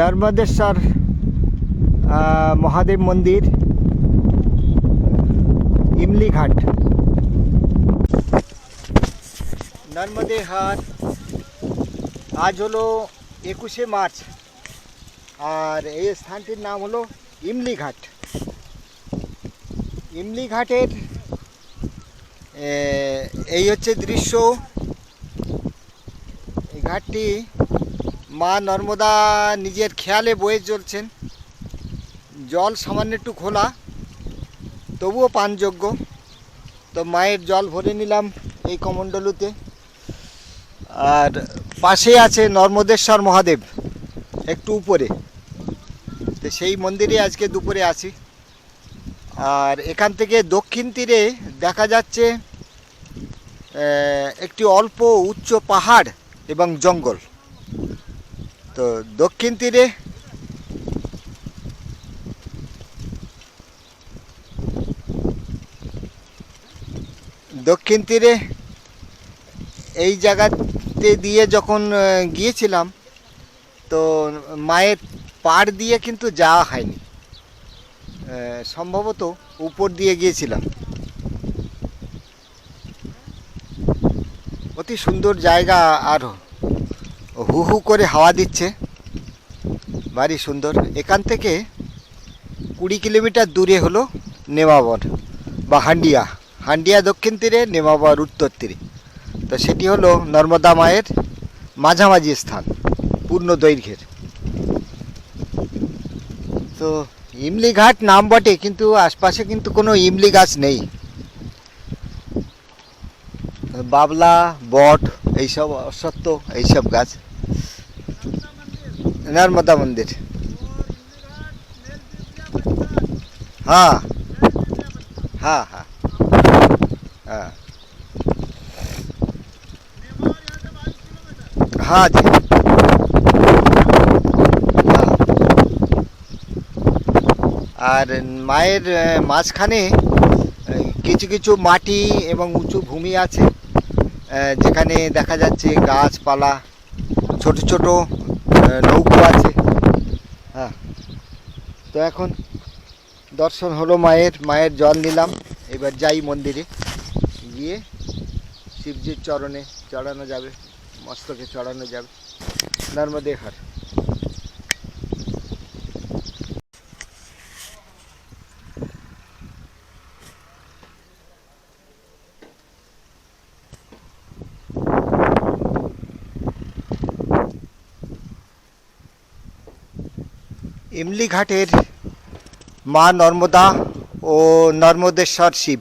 নর্মদেশ্বর মহাদেব মন্দির, ইমলি ঘাট। নর্মদে হাট, আজ হলো একুশে মার্চ, আর এই স্থানটির নাম হলো ইমলি ঘাট। ইমলি ঘাটের এই হচ্ছে দৃশ্য। এই ঘাটটি মা নর্মদা নিজের খেয়ালে বয়ে চলছেন। জল সামান্য একটু খোলা, তবুও পানযোগ্য। তো মায়ের জল ভরে নিলাম এই কমণ্ডলুতে। আর পাশে আছে নর্মদেশ্বর মহাদেব, একটু উপরে। তো সেই মন্দিরে আজকে দুপুরে আছি। আর এখান থেকে দক্ষিণ তীরে দেখা যাচ্ছে একটি অল্প উচ্চ পাহাড় এবং জঙ্গল। তো দক্ষিণ তীরে। দক্ষিণ তীরে এই জায়গাতে দিয়ে যখন গিয়েছিলাম, তো মায়ের পাড় দিয়ে কিন্তু যাওয়া হয়নি। সম্ভবত উপর দিয়ে গিয়েছিলাম। অতি সুন্দর জায়গা আর হু হু করে হাওয়া দিচ্ছে। ভারী সুন্দর। এখান থেকে কুড়ি কিলোমিটার দূরে হলো নেমাবর বা হান্ডিয়া। হান্ডিয়া দক্ষিণ তীরে, নেমাবর উত্তর তীরে। তো সেটি হলো নর্মদা মায়ের মাঝামাঝি স্থান, পূর্ণ দৈর্ঘ্যের। তো ইমলি ঘাট নাম বটে, কিন্তু আশপাশে কিন্তু কোনো ইমলি গাছ নেই। বাবলা, বট, এইসব অশ্বত্থ, এইসব গাছ। নর্মদা মন্দির। হ্যাঁ। হ্যাঁ হ্যাঁ। হ্যাঁ। जी হ্যাঁ। আর মায়ের মাঝখানে কিছু কিছু মাটি এবং উঁচু ভূমি আছে। যেখানে দেখা যাচ্ছে গাছপালা, ছোট ছোট নৌকো আছে। হ্যাঁ। তো এখন দর্শন হলো মায়ের মায়ের জল নিলাম। এবার যাই মন্দিরে। গিয়ে শিবজির চরণে চড়ানো যাবে, মস্তকে চড়ানো যাবে। নর্মদে ঘাট। ইমলি ঘাটের মা নর্মদা ও নর্মদেশ্বর শিব।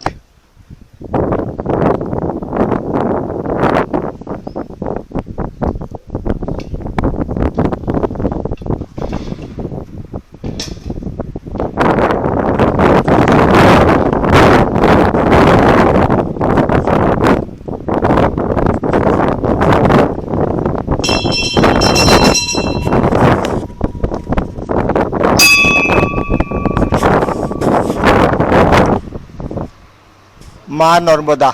মা নর্মদা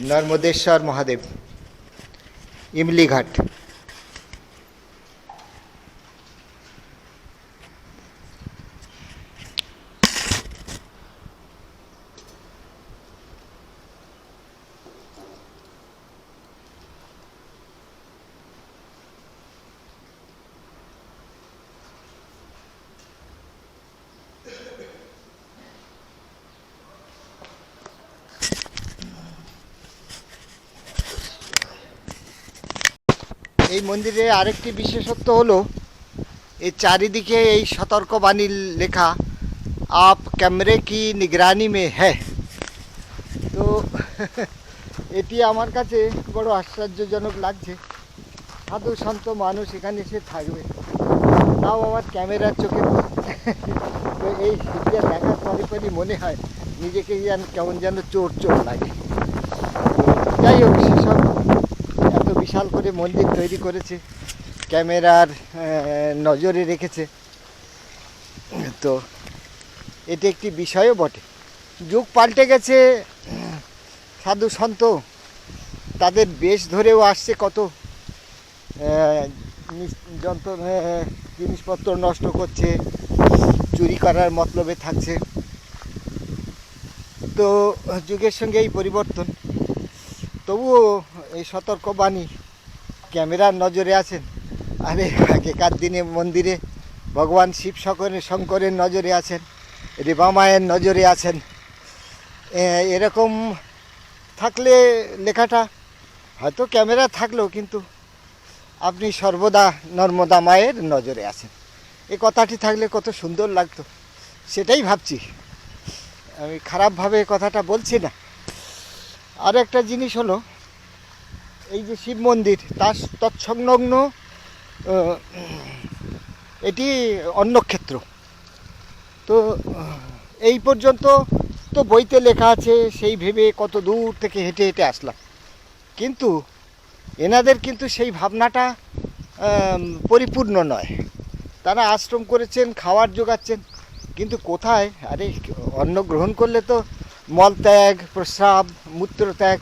নর্মদেশ্বর মহাদেব ইমলি এই মন্দিরে আরেকটি বিশেষত্ব হলো, এই চারিদিকে এই সতর্কবাণী লেখা, আপ ক্যামেরে কি নিগরানি মে হ্যাঁ তো, এটি আমার কাছে বড় আশ্চর্যজনক লাগছে। সাধু সন্ত মানুষ এখানে এসে থাকবে। তাও আমার ক্যামেরার চোখে তো এই সিটিয়া দেখার পরে পরই মনে হয়, নিজেকে যেন কেমন যেন চোর চোর লাগে। যাই হোক, সেসব বিশাল করে মন্দির তৈরি করেছে, ক্যামেরার নজরে রেখেছে। তো এটি একটি বিষয়ও বটে। যুগ পাল্টে গেছে, সাধু সন্ত তাদের বেশ ধরেও আসছে কত যন্ত্র জিনিসপত্র নষ্ট করছে, চুরি করার মতলবে থাকছে। তো যুগের সঙ্গে এই পরিবর্তন। তবুও এই সতর্কবাণী ক্যামেরার নজরে আছেন। আরে আগেকার দিনে মন্দিরে ভগবান শিব শঙ্করের শঙ্করের নজরে আছেন রেবা মায়ের নজরে আছেন। এরকম থাকলে লেখাটা হয়তো ক্যামেরা থাকলেও কিন্তু আপনি সর্বদা নর্মদা মায়ের নজরে আছেন। এ কথাটি থাকলে কত সুন্দর লাগতো, সেটাই ভাবছি। আমি খারাপভাবে কথাটা বলছি না। আর একটা জিনিস হলো এই যে শিব মন্দির, তার তৎসংলগ্ন এটি অন্নক্ষেত্র। তো এই পর্যন্ত তো বইতে লেখা আছে, সেই ভেবে কত দূর থেকে হেঁটে হেঁটে আসলাম। কিন্তু এনাদের কিন্তু সেই ভাবনাটা পরিপূর্ণ নয়। তারা আশ্রম করেছেন, খাওয়ার জোগাচ্ছেন কিন্তু কোথায়? আরে, অন্ন গ্রহণ করলে তো মলত্যাগ, প্রস্রাব, মূত্রত্যাগ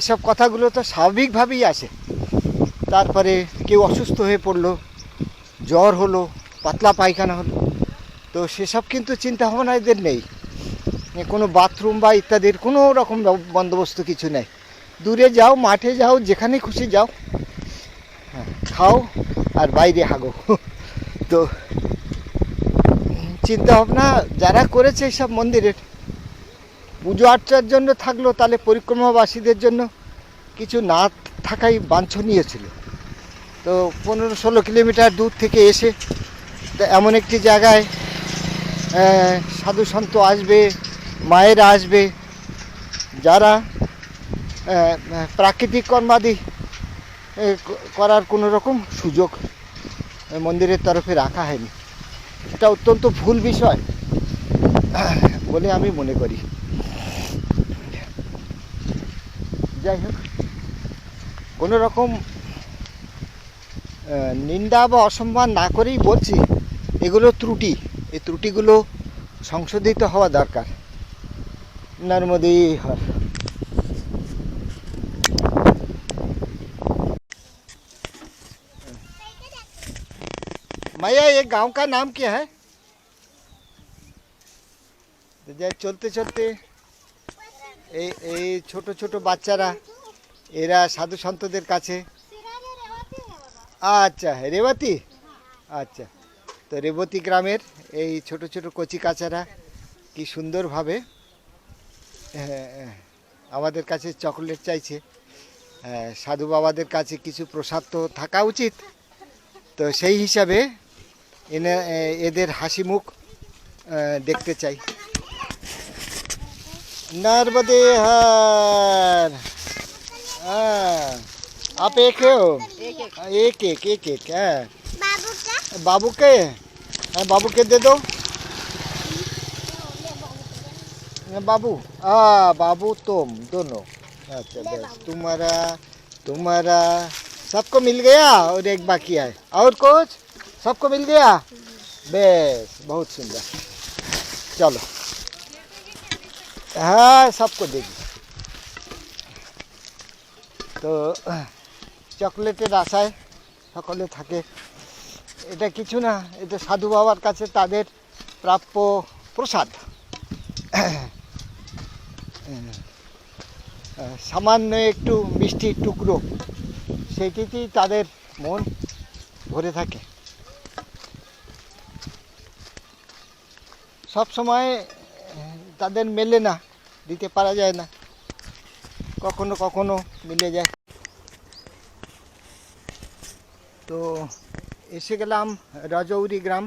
এসব কথাগুলো তো স্বাভাবিকভাবেই আসে। তারপরে কেউ অসুস্থ হয়ে পড়ল জ্বর হলো পাতলা পায়খানা হলো। তো সেসব কিন্তু চিন্তা ভাবনা এদের নেই কোনো বাথরুম বা ইত্যাদির কোনো রকম বন্দোবস্ত কিছু নেই। দূরে যাও মাঠে যাও যেখানে খুশি যাও। হ্যাঁ, খাও আর বাইরে হাগো তো চিন্তা ভাবনা যারা করেছে এইসব মন্দিরের পুজো আর্চার জন্য থাকল, তাহলে পরিক্রমাবাসীদের জন্য কিছু না থাকাই বাঞ্ছনীয় ছিল। তো পনেরো ষোলো কিলোমিটার দূর থেকে এসে এমন একটি জায়গায় সাধু সন্ত আসবে, মায়েরা আসবে, যারা প্রাকৃতিক কর্মাদি করার কোনো রকম সুযোগ মন্দিরের তরফে রাখা হয়নি। এটা অত্যন্ত ভুল বিষয় বলে আমি মনে করি। যাই হোক কোনো রকম আহ, নিন্দা বা অসম্মান না করেই বলছি এগুলো ত্রুটি এই ত্রুটিগুলো সংশোধিত হওয়া দরকার নর্মদে হর মায়া ये गांव का नाम क्या है তো যাই চলতে চলতে এই এই ছোট ছোট বাচ্চারা এরা সাধু সন্তদের কাছে। আচ্ছা রেবতী? আচ্ছা তো রেবতী গ্রামের এই ছোট ছোট কচি কাচারা কি সুন্দরভাবে আহ, আমাদের কাছে চকলেট চাইছে। আহ, সাধু বাবাদের কাছে কিছু প্রসাদ তো থাকা উচিত। তো সেই হিসাবে এনে এদের হাসি মুখ দেখতে চাই। नर्मदे हर हाँ, आप एक हो एक एक। एक एक एक हाँ। बाबू के? हाँ, बाबू के दे दो। हाँ, बाबू। हाँ बाबू तुम दोनों। अच्छा बस तुम्हारा तुम्हारा सबको मिल गया और एक बाकी है। और कुछ? सबको मिल गया? बेस बहुत सुंदर। चलो। হ্যাঁ सबको देगी তো চকলেটের আশায় সকলে থাকে এটা কিছু না এটা সাধু বাবার কাছে তাদের প্রাপ্য প্রসাদ সামান্য একটু মিষ্টির টুকরো সেটিতেই তাদের মন ভরে থাকে সব সময় তাদের মেলে না দিতে পারা যায় না। কখনো কখনো মিলে যায়। তো এসে গেলাম রাজৌরি গ্রাম।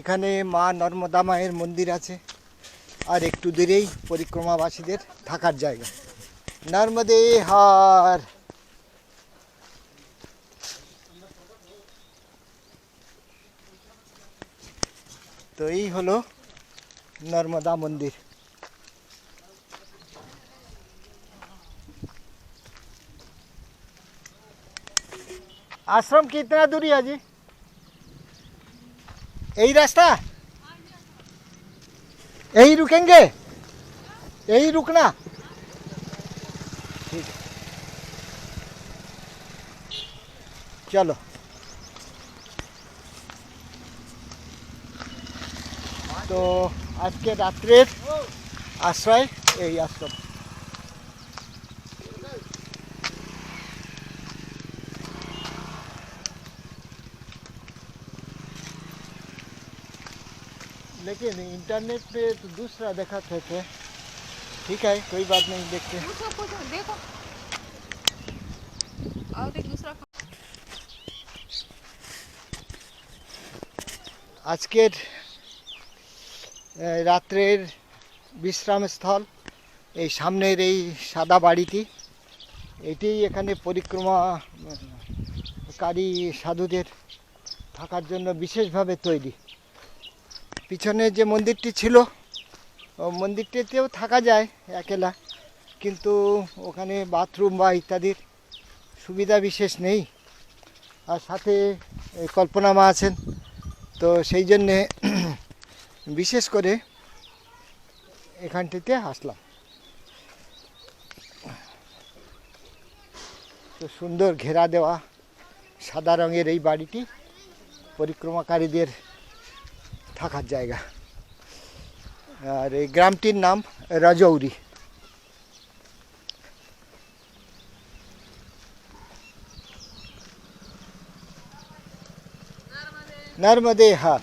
এখানে মা নর্মদা মায়ের মন্দির আছে। আর একটু দূরেই পরিক্রমাবাসীদের থাকার জায়গা। নর্মদে হার। তো এই হলো নর্মদা মন্দির। आश्रम कितना दूरी है जी यही रास्ता यही रुकेंगे यही रुकना ठीक है। चलो তো আজকে রাত্রের আশ্রয় এই আশ্রম लेकिन इंटरनेट पे तो दूसरा दिखाते थे ठीक है कोई बात नहीं देखते हैं। पूछो पूछो देखो और एक दूसरा আজকের আহ, রাত্রের বিশ্রামস্থল এই সামনের এই সাদা বাড়িটি এটি এখানে পরিক্রমাকারী সাধুদের থাকার জন্য বিশেষভাবে তৈরি পিছনে যে মন্দিরটি ছিল মন্দিরটিতেও থাকা যায় একেলা। কিন্তু ওখানে বাথরুম বা ইত্যাদির সুবিধা বিশেষ নেই। আর সাথে কল্পনা মা আছেন। তো সেই জন্যে বিশেষ করে এখানটিতে আসলাম। তো সুন্দর ঘেরা দেওয়া, সাদা রঙের এই বাড়িটি পরিক্রমাকারীদের থাকার জায়গা আর এই গ্রামটির নাম রাজৌরি नर्मदे हार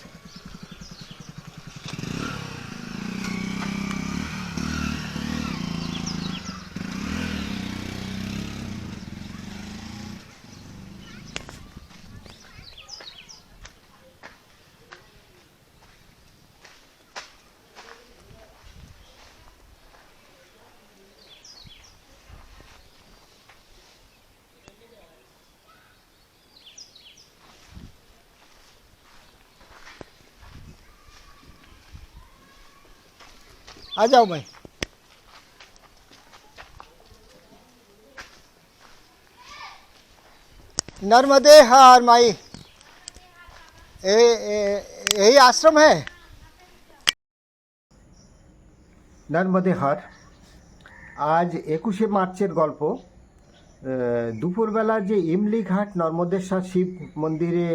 आ जाओ मैं नर्मदे हार माई ए, ए, यही आश्रम है নর্মদে হার আজ একুশে মার্চের গল্প আহ, দুপুরবেলা যে ইমলিঘাট নর্মদেশ্বর শিব মন্দিরে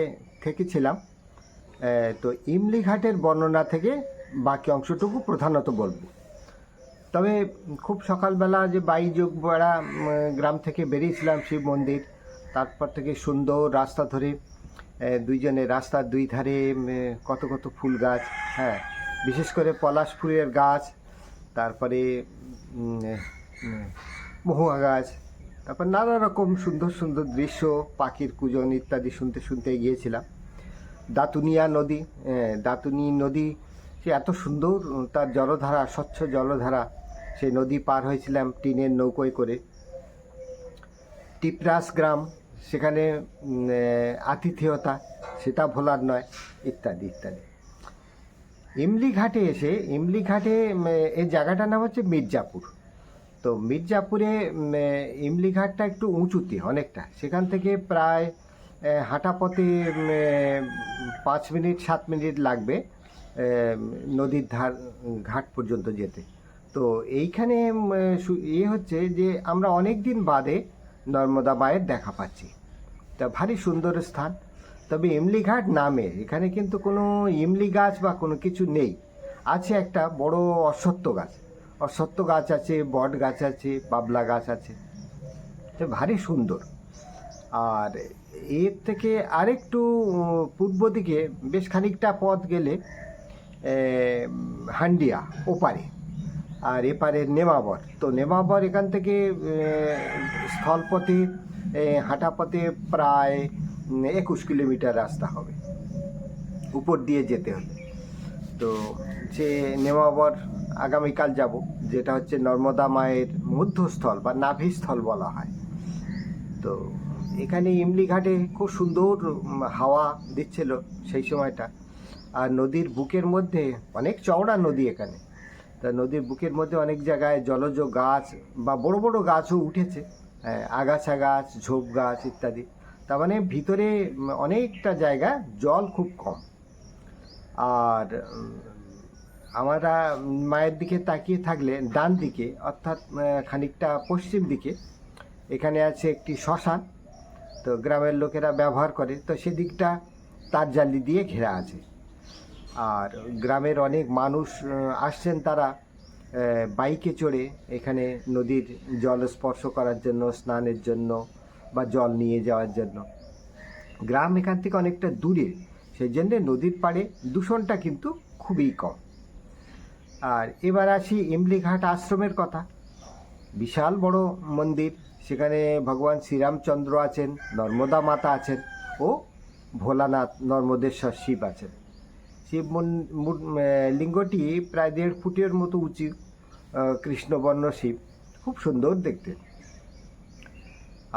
থেকেছিলাম আহ, তো ইমলিঘাটের বর্ণনা থেকে বাকি অংশটুকু প্রধানত বলব। তবে খুব সকালবেলা যে বাইযোগ বেড়া গ্রাম থেকে বেরিয়েছিলাম শিব মন্দির, তারপর থেকে সুন্দর রাস্তা ধরে দুইজনে রাস্তার দুই ধারে কত কত ফুল গাছ হ্যাঁ বিশেষ করে পলাশ ফুলের গাছ, তারপরে মহুয়া গাছ, তারপর নানা রকম সুন্দর সুন্দর দৃশ্য, পাখির কুজন ইত্যাদি শুনতে শুনতে গিয়েছিলাম। দাতুনিয়া নদী দাতুনি নদী সে এত সুন্দর তার জলধারা, স্বচ্ছ জলধারা, সেই নদী পার হয়েছিলাম টিনের নৌকোয় করে। টিপরাস গ্রাম, সেখানে আতিথেয়তা, সেটা ভোলার নয়, ইত্যাদি ইত্যাদি। ইমলি ঘাটে এসে ইমলি ঘাটে এই জায়গাটার নাম হচ্ছে মির্জাপুর। তো মির্জাপুরে ইমলি ঘাটটা একটু উঁচুতে, অনেকটা। সেখান থেকে প্রায় হাঁটা পথে পাঁচ মিনিট, সাত মিনিট লাগবে। নদীর ধার, ঘাট পর্যন্ত যেতে। তো এইখানে ইয়ে হচ্ছে যে আমরা অনেক দিন বাদে নর্মদা মায়ের দেখা পাচ্ছি। তা ভারী সুন্দর স্থান। তবে ইমলিঘাট নামে, এখানে কিন্তু কোনো ইমলি গাছ বা কোনো কিছু নেই। আছে একটা বড় অশ্বত্থ গাছ। অশ্বত্থ গাছ আছে, বট গাছ আছে বাবলা গাছ আছে। তো ভারী সুন্দর। আর এর থেকে আরেকটু পূর্ব দিকে বেশ খানিকটা পথ গেলে হান্ডিয়া ওপারে। আর এপারে নেমাবর। তো নেমাবর এখান থেকে স্থলপথে এ, হাঁটা পথে প্রায় একুশ কিলোমিটার রাস্তা হবে। উপর দিয়ে যেতে হবে তো সে নেমাবর আগামীকাল যাব যেটা হচ্ছে নর্মদা মায়ের মধ্যস্থল বা নাভিস্থল বলা হয়। তো এখানে ইমলি ঘাটে খুব সুন্দর হাওয়া দিচ্ছিল সেই সময়টা। আর নদীর বুকের মধ্যে অনেক চওড়া নদী এখানে। তা নদীর বুকের মধ্যে অনেক জায়গায় জলজ গাছ বা বড় বড় গাছও উঠেছে হ্যাঁ, আগাছা গাছ ঝোপ গাছ ইত্যাদি। তার মানে ভিতরে অনেকটা জায়গা জল খুব কম। আর আমরা মায়ের দিকে তাকিয়ে থাকলে ডান দিকে অর্থাৎ খানিকটা পশ্চিম দিকে এখানে আছে একটি শ্মশান তো গ্রামের লোকেরা ব্যবহার করে। তো সেদিকটা তার জালি দিয়ে ঘেরা আছে। আর গ্রামের অনেক মানুষ আসছেন তারা বাইকে চড়ে এখানে নদীর জল স্পর্শ করার জন্য, স্নানের জন্য বা জল নিয়ে যাওয়ার জন্য। গ্রাম এখান থেকে অনেকটা দূরে সেই জন্য নদীর পাড়ে দূষণটা কিন্তু খুবই কম। আর এবার আসি ইমলিঘাট আশ্রমের কথা। বিশাল বড় মন্দির, সেখানে ভগবান শ্রীরামচন্দ্র আছেন, নর্মদা মাতা আছেন ও ভোলানাথ নর্মদেশ্বর শিব আছেন। শিব লিঙ্গটি প্রায় দেড় ফুটের মতো উঁচু কৃষ্ণবর্ণ শিব। খুব সুন্দর দেখতে।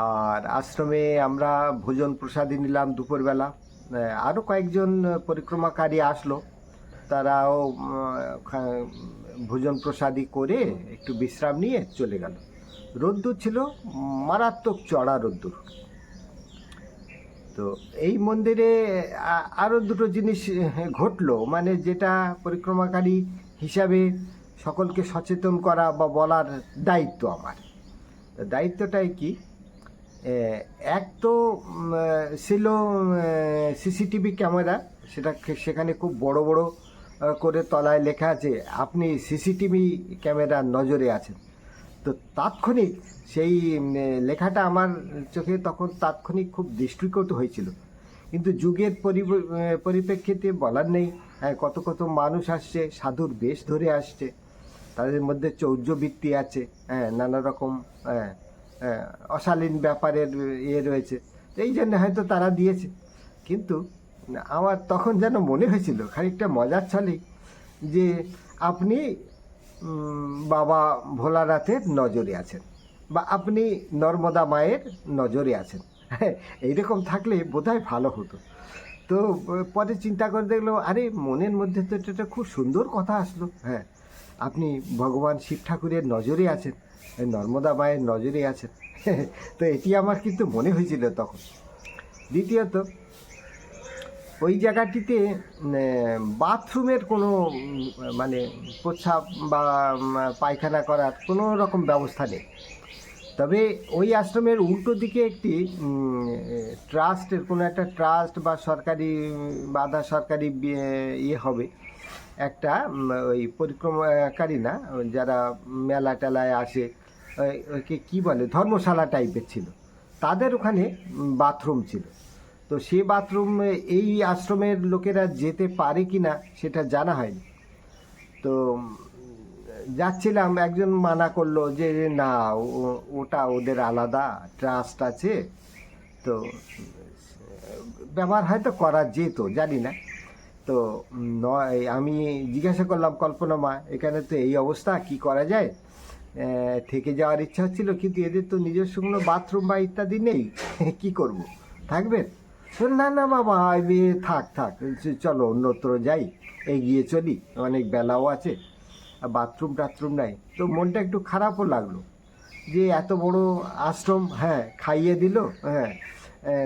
আর আশ্রমে আমরা ভোজন প্রসাদী নিলাম দুপুরবেলা। আরও কয়েকজন পরিক্রমাকারী আসলো। তারাও ভোজন প্রসাদী করে একটু বিশ্রাম নিয়ে চলে গেল। রোদ্দুর ছিল মারাত্মক চড়া রোদ্দুর। তো এই মন্দিরে আরও দুটো জিনিস ঘটলো। মানে যেটা পরিক্রমাকারী হিসাবে সকলকে সচেতন করা বা বলার দায়িত্ব আমার। দায়িত্বটাই কি? এক তো ছিল সিসিটিভি ক্যামেরা। সেটা সেখানে খুব বড় বড় করে তলায় লেখা আছে, আপনি সিসিটিভি ক্যামেরার নজরে আছেন। তো তাৎক্ষণিক সেই লেখাটা আমার চোখে তখন তাৎক্ষণিক খুব দৃষ্টিকট হয়েছিল। কিন্তু যুগের পরিপ্রেক্ষিতে বলার নেই হ্যাঁ, কত কত মানুষ আসছে সাধুর বেশ ধরে আসছে তাদের মধ্যে চৌর্যবৃত্তি আছে হ্যাঁ নানা রকম হ্যাঁ হ্যাঁ, অশালীন ব্যাপারের ইয়ে রয়েছে এই জন্য হয়তো তারা দিয়েছে। কিন্তু আমার তখন যেন মনে হয়েছিল খানিকটা মজার ছলেই যে আপনি বাবা ভোলানাথের নজরে আছেন বা আপনি নর্মদা মায়ের নজরে আছেন। হ্যাঁ এইরকম থাকলে বোধহয় ভালো হতো। তো, পরে চিন্তা করে দেখল, আরে, মনের মধ্যে তো এটা খুব সুন্দর কথা আসলো। হ্যাঁ আপনি ভগবান শিব ঠাকুরের নজরে আছেন, নর্মদা মায়ের নজরে আছেন। তো এটি আমার কিন্তু মনে হয়েছিল তখন। দ্বিতীয়ত ওই জায়গাটিতে বাথরুমের কোনো মানে প্রস্রাব বা পায়খানা করার কোনো রকম ব্যবস্থা নেই। তবে ওই আশ্রমের উল্টো দিকে একটি ট্রাস্টের কোনো একটা ট্রাস্ট বা সরকারি উম, বা আধা সরকারি ইয়ে হবে। একটা ওই পরিক্রমাকারী না যারা মেলা টেলায় আসে ওই- ওইকে কী বলে ধর্মশালা টাইপের ছিল। তাদের ওখানে বাথরুম ছিল। তো সে বাথরুম এই আশ্রমের লোকেরা যেতে পারে কি না সেটা জানা হয়নি। তো যাচ্ছিলাম, একজন মানা করল যে, না ওটা ওদের আলাদা ট্রাস্ট আছে। তো ব্যবহার হয়তো করা যেত, জানি না। তো নয়, আমি জিজ্ঞাসা করলাম, কল্পনা মা, এখানে তো এই অবস্থা, কি করা যায়? থেকে যাওয়ার ইচ্ছা হচ্ছিল, কিন্তু এদের তো নিজস্ব কোনো বাথরুম বা ইত্যাদি নেই, কি করব? থাকবেন? না না বাবা এ থাক থাক। চলো অন্যত্র যাই এগিয়ে চলি। অনেক বেলাও আছে বাথরুম টাথরুম নাই। তো মনটা একটু খারাপও লাগল যে এত বড় আশ্রম হ্যাঁ খাইয়ে দিল হ্যাঁ।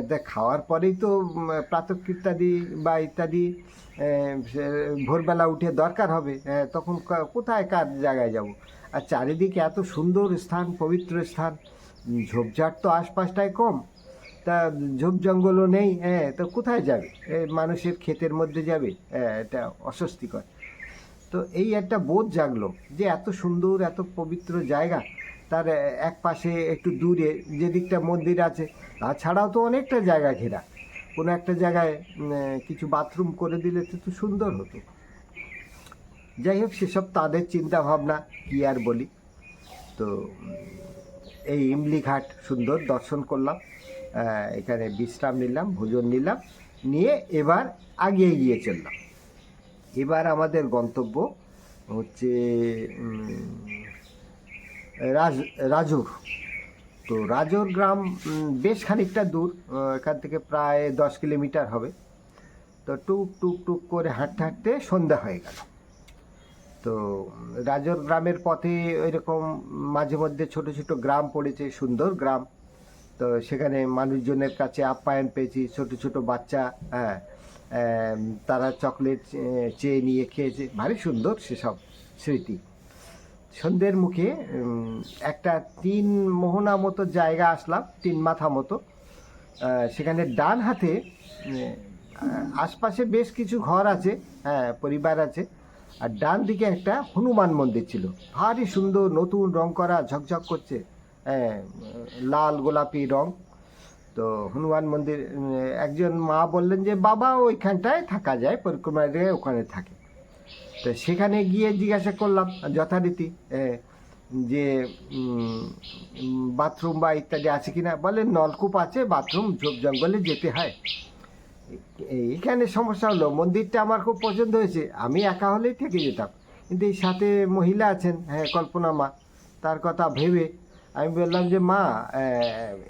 তা খাওয়ার পরেই তো উম, প্রাতঃ ইত্যাদি বা ইত্যাদি ভোরবেলা উঠে দরকার হবে তখন কোথায় কার জায়গায় যাব? আর চারিদিকে এত সুন্দর স্থান পবিত্র স্থান উম, ঝোপঝাড় তো আশপাশটায় কম। তা ঝোপ জঙ্গলও নেই হ্যাঁ তো কোথায় যাবে? মানুষের ক্ষেতের মধ্যে যাবে হ্যাঁ এটা অস্বস্তিকর। তো এই একটা বোধ জাগলো যে এত সুন্দর, এত পবিত্র জায়গা, তার এক পাশে একটু দূরে যেদিকটা মন্দির আছে তাছাড়াও তো অনেকটা জায়গা ঘেরা। কোনো একটা জায়গায় কিছু বাথরুম করে দিলে তো সুন্দর হতো। যাই হোক, সেসব তাদের চিন্তা ভাবনা কি আর বলি। তো, এই ইমলি ঘাট সুন্দর দর্শন করলাম। এখানে বিশ্রাম নিলাম, ভোজন নিলাম, নিয়ে এবার আগিয়ে গিয়ে চললাম। এবার আমাদের গন্তব্য হচ্ছে রাজ, রাজুর। তো রাজোর গ্রাম বেশ খানিকটা দূর এখান থেকে প্রায় দশ কিলোমিটার হবে। তো টুক টুক টুক করে হাঁটতে হাঁটতে সন্ধ্যা হয়ে গেল। তো রাজোর গ্রামের পথে ওইরকম মাঝে মধ্যে ছোট ছোট গ্রাম পড়েছে, সুন্দর গ্রাম। তো সেখানে মানুষজনের কাছে আপ্যায়ন পেয়েছি, ছোট ছোট বাচ্চা হ্যাঁ তারা চকলেট চেয়ে নিয়ে খেয়েছে। ভারী সুন্দর সেসব স্মৃতি। সন্ধ্যের মুখে একটা তিন মোহনা মতো জায়গা আসলাম, তিন মাথা মতো। সেখানে ডান হাতে আশপাশে বেশ কিছু ঘর আছে হ্যাঁ পরিবার আছে। আর ডান দিকে একটা হনুমান মন্দির ছিল। ভারী সুন্দর নতুন রং করা ঝকঝক করছে। লাল গোলাপি রং। তো হনুমান মন্দির, একজন মা বললেন যে, বাবা, ওইখানটায় থাকা যায় পরিক্রমা ওখানে থাকে। তো সেখানে গিয়ে জিজ্ঞাসা করলাম যথারীতি যে বাথরুম বা ইত্যাদি আছে কি না বলে নলকূপ আছে, বাথরুম, ঝোপ জঙ্গলে যেতে হয়। এইখানে সমস্যা হলো, মন্দিরটা আমার খুব পছন্দ হয়েছে, আমি একা হলেই থেকে যেতাম। কিন্তু এই সাথে মহিলা আছেন হ্যাঁ কল্পনা মা, তার কথা ভেবে আমি বললাম যে, মা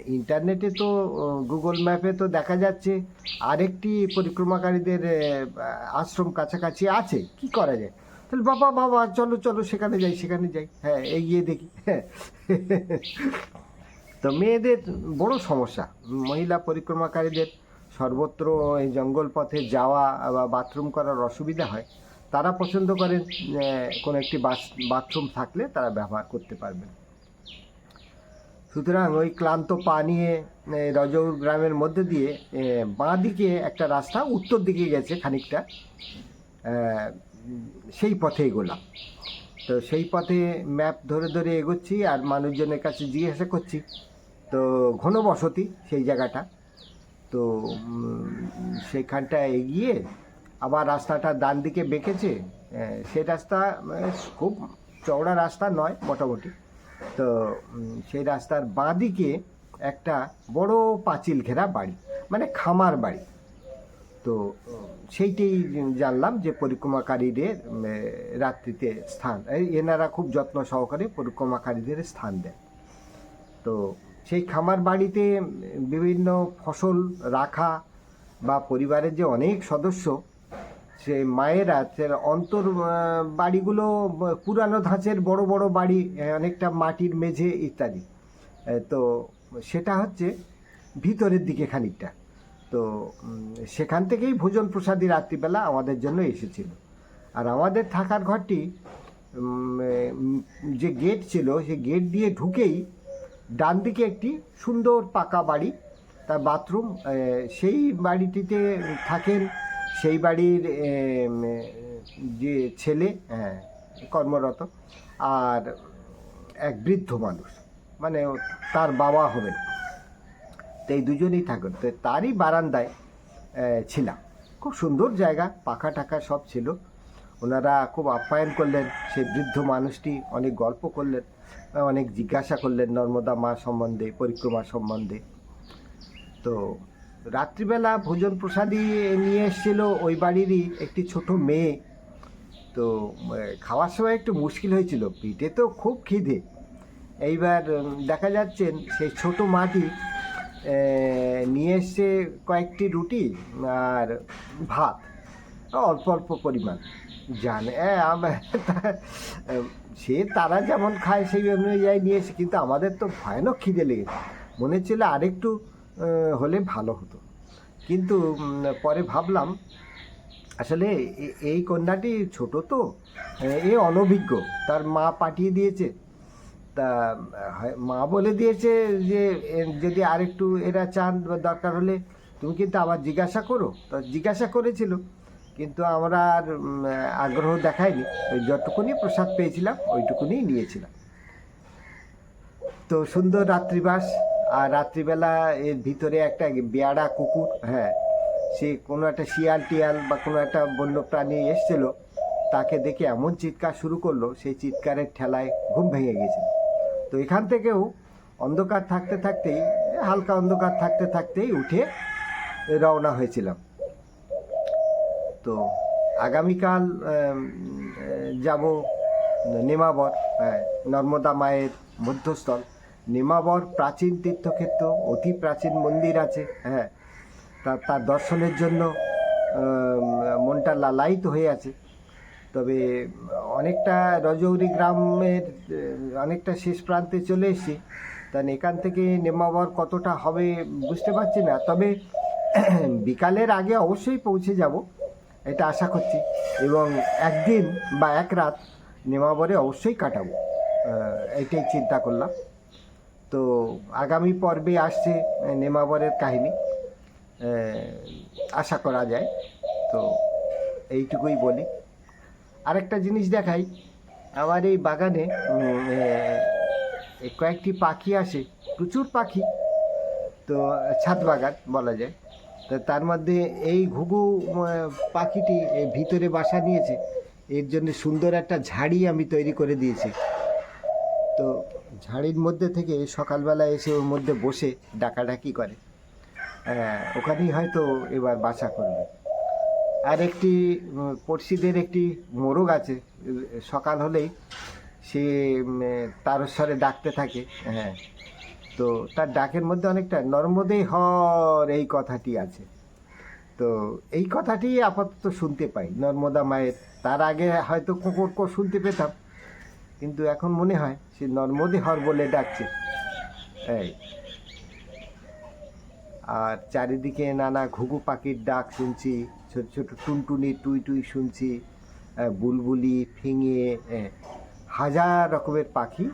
ইন্টারনেটে তো গুগল ম্যাপে তো দেখা যাচ্ছে আরেকটি পরিক্রমাকারীদের আশ্রম কাছাকাছি আছে। কি করা যায়? তাহলে বাবা বাবা, চলো চলো, সেখানে যাই সেখানে যাই। হ্যাঁ এগিয়ে দেখি। হ্যাঁ তো মেয়েদের বড় সমস্যা। মহিলা পরিক্রমাকারীদের সর্বত্র এই জঙ্গল পথে যাওয়া বা বাথরুম করার অসুবিধা হয়। তারা পছন্দ করেন কোনো একটি বাথরুম থাকলে তারা ব্যবহার করতে পারবেন। সুতরাং ওই ক্লান্ত পা নিয়ে রজৌর গ্রামের মধ্যে দিয়ে বাঁ দিকে একটা রাস্তা উত্তর দিকে গেছে খানিকটা সেই পথে এগোলাম। তো সেই পথে ম্যাপ ধরে ধরে এগোচ্ছি আর মানুষজনের কাছে জিজ্ঞাসা করছি। তো ঘনবসতি সেই জায়গাটা। তো উম, সেইখানটা এগিয়ে আবার রাস্তাটা ডান দিকে বেঁকেছে সে রাস্তা খুব চওড়া রাস্তা নয় মোটামুটি। তো সেই রাস্তার বাঁ দিকে একটা বড় পাঁচিল ঘেরা বাড়ি মানে খামার বাড়ি। তো সেইটাই জানলাম যে পরিক্রমাকারীদের রাত্রিতে স্থান এনারা খুব যত্ন সহকারে পরিক্রমাকারীদের স্থান দেন। তো, সেই খামার বাড়িতে বিভিন্ন ফসল রাখা বা পরিবারের যে অনেক সদস্য সে মায়েরা সে অন্তর বাড়িগুলো পুরানো ধাঁচের বড় বড় বাড়ি অনেকটা মাটির মেঝে ইত্যাদি। তো সেটা হচ্ছে ভিতরের দিকে খানিকটা। তো সেখান থেকেই ভোজন প্রসাদী রাত্রিবেলা আমাদের জন্য এসেছিল। আর আমাদের থাকার ঘরটি যে গেট ছিল, সেই গেট দিয়ে ঢুকেই ডান দিকে একটি সুন্দর পাকা বাড়ি, তার বাথরুম সেই বাড়িটিতে থাকেন সেই বাড়ির যে ছেলে হ্যাঁ কর্মরত আর এক বৃদ্ধ মানুষ মানে তার বাবা হবেন। তো এই দুজনেই থাকেন। তো তারই বারান্দায় ছিলাম। খুব সুন্দর জায়গা, পাখা টাকা সব ছিল। ওনারা খুব আপ্যায়ন করলেন, সেই বৃদ্ধ মানুষটি অনেক গল্প করলেন, অনেক জিজ্ঞাসা করলেন, নর্মদা মা সম্বন্ধে, পরিক্রমা সম্বন্ধে। তো রাত্রিবেলা ভোজন প্রসাদী নিয়ে এসেছিল ওই বাড়িরই একটি ছোট মেয়ে। তো খাওয়ার সময় একটু মুশকিল হয়েছিল পিঠে তো খুব খিদে। এইবার দেখা যাচ্ছেন সেই ছোট মাটি নিয়ে এসছে কয়েকটি রুটি আর ভাত, অল্প অল্প পরিমাণ। জানে সে তারা যেমন খায়, সেই অনুযায়ী নিয়ে এসে, কিন্তু আমাদের তো ভয়ানক খিদে লেগেছে। মনে ছিল আরেকটু হলে ভালো হতো। কিন্তু পরে ভাবলাম, আসলে এই কন্যাটি ছোট তো, এ অনভিজ্ঞ, তার মা পাঠিয়ে দিয়েছে। তা মা বলে দিয়েছে যে যদি আরেকটু এরা চান দরকার হলে, তুমি কিন্তু আবার জিজ্ঞাসা করো। তো জিজ্ঞাসা করেছিল, কিন্তু আমরা আর আগ্রহ দেখাইনি যতটুকুনি প্রসাদ পেয়েছিলাম ওইটুকুনি নিয়েছিলাম। তো সুন্দর রাত্রিবাস আর রাত্রিবেলা এর ভিতরে একটা বেয়াড়া কুকুর হ্যাঁ সে কোনো একটা শিয়াল টিয়াল বা কোনো একটা বন্য প্রাণী এসছিল, তাকে দেখে এমন চিৎকার শুরু করল, সেই চিৎকারের ঠেলায় ঘুম ভেঙে গেছিল তো এখান থেকেও অন্ধকার থাকতে থাকতেই, হালকা অন্ধকার থাকতে থাকতেই উঠে রওনা হয়েছিলাম। তো আগামীকাল যাব নেমাবর হ্যাঁ নর্মদা মায়ের মধ্যস্থল। নেমাবর প্রাচীন তীর্থক্ষেত্র, অতি প্রাচীন মন্দির আছে হ্যাঁ। তা, তার দর্শনের জন্য মনটা লালায়িত হয়ে আছে। তবে অনেকটা রজৌরি গ্রামের, অনেকটা শেষ প্রান্তে চলে এসেছি। তাই এখান থেকে নেমাবর কতটা হবে বুঝতে পারছি না। তবে বিকালের আগে অবশ্যই পৌঁছে যাব, এটা আশা করছি। এবং একদিন বা এক রাত নেমাবরে অবশ্যই কাটাবো। এটাই চিন্তা করলাম। তো আগামী পর্বে আসছে নেমাবরের কাহিনী। আশা করা যায়। তো এইটুকুই বলি। আরেকটা জিনিস দেখাই। আমার এই বাগানে কয়েকটি পাখি আসে, প্রচুর পাখি। তো, ছাদ বাগান বলা যায়। তো তার মধ্যে এই ঘুঘু পাখিটি ভিতরে বাসা নিয়েছে। এর জন্য সুন্দর একটা ঝাড়ি আমি তৈরি করে দিয়েছি। তো ঝাড়ির মধ্যে থেকে সকালবেলা এসে ওর মধ্যে বসে ডাকাডাকি করে। ওখানেই হয়তো এবার বাসা করবে। আর একটি পড়শিদের একটি মোরগ আছে, সকাল হলেই সে তারস্বরে ডাকতে থাকে। হ্যাঁ তো তার ডাকের মধ্যে অনেকটা নর্মদে হর এই কথাটি আছে। তো এই কথাটি আপাতত শুনতে পাই। নর্মদা মায়ের, তার আগে হয়তো কোকর শুনতে পেতাম। কিন্তু এখন মনে হয় সে নর্মদে হর বলে ডাকছে। এই। আর চারিদিকে নানা ঘুঘু পাখির ডাক শুনছি ছোট ছোট টুনটুনি টুই টুই শুনছি বুলবুলি ফিঙে আহ, হাজার রকমের পাখি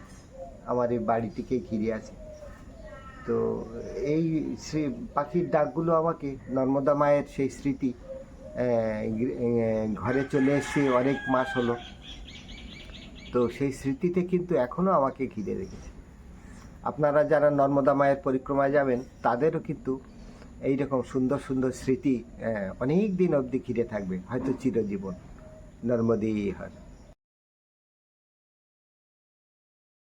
আমার এই বাড়িটিকে ঘিরে আছে। তো এই স্মৃ- পাখির ডাকগুলো আমাকে নর্মদা মায়ের সেই স্মৃতি ঘরে চলে এসেছি অনেক মাস হলো। তো সেই স্মৃতিতে কিন্তু এখনও আমাকে ঘিরে রেখেছে। আপনারা যারা নর্মদা মায়ের পরিক্রমায় যাবেন, তাদেরও কিন্তু এই রকম সুন্দর সুন্দর স্মৃতি অনেক দিন অবধি ঘিরে থাকবে, হয়তো চিরজীবন। নর্মদেই হর।